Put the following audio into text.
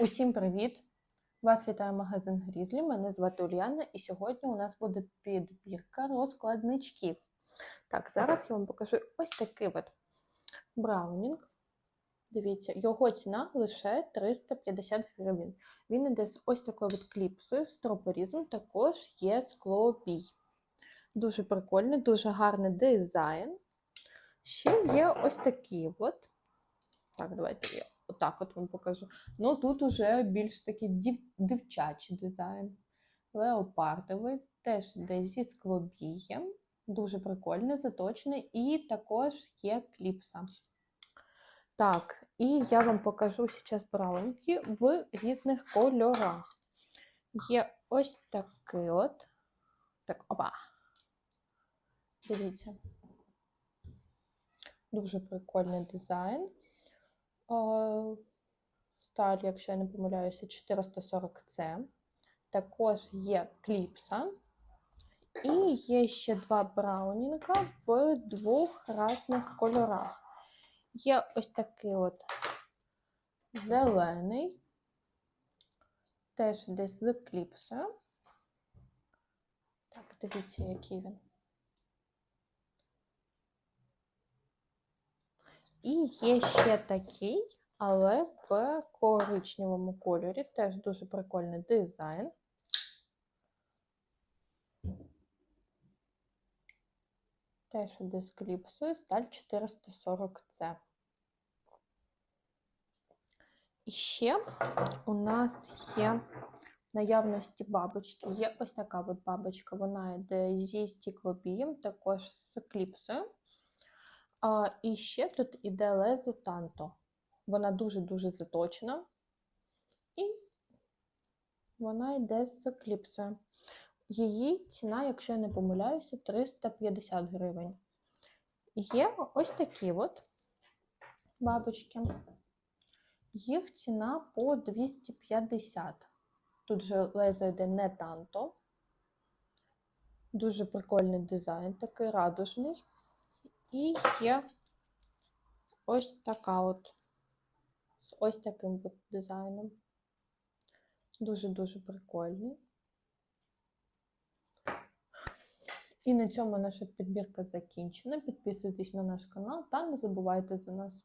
Усім привіт! Вас вітає магазин Грізлі. Мене звати Ульяна, і сьогодні у нас буде підбірка розкладничків. Так, зараз я вам покажу ось такий от браунінг. Дивіться, його ціна лише 350 гривень. Він іде з ось такою от кліпсою, стропорізом, також є склобій. Дуже прикольний, дуже гарний дизайн. Ще є ось такі от. Так, давайте я отак от вам покажу. Ну тут уже більш такий дів... дівчачий дизайн. Леопардовий, теж йде зі склобієм. Дуже прикольний, заточений, і також є кліпса. Так, і я вам покажу зараз браунки в різних кольорах. Є ось такий от. Так, опа. Дивіться. Дуже прикольний дизайн. Сталь, якщо я не помиляюся, 440C. Також є кліпса. І є ще два браунінга в двох різних кольорах. Є ось такий от зелений, теж десь з кліпсою. Так, дивіться, який він. І є ще такий, але в коричневому кольорі. Теж дуже прикольний дизайн. Теж іде з кліпсою, сталь 440C. І ще у нас є наявності бабочки. Є ось така от бабочка, вона йде зі стіклопієм, також з кліпсою. А, І ще тут іде лезо танто. Вона дуже-дуже заточена. І вона йде з кліпсою. Її ціна, якщо я не помиляюся, 350 гривень. Є ось такі от бабочки. Їх ціна по 250. Тут же лезо йде не танто. Дуже прикольний дизайн, такий радужний. І є ось така от, з ось таким от дизайном. Дуже-дуже прикольний. І на цьому наша підбірка закінчена. Підписуйтесь на наш канал та не забувайте за нас.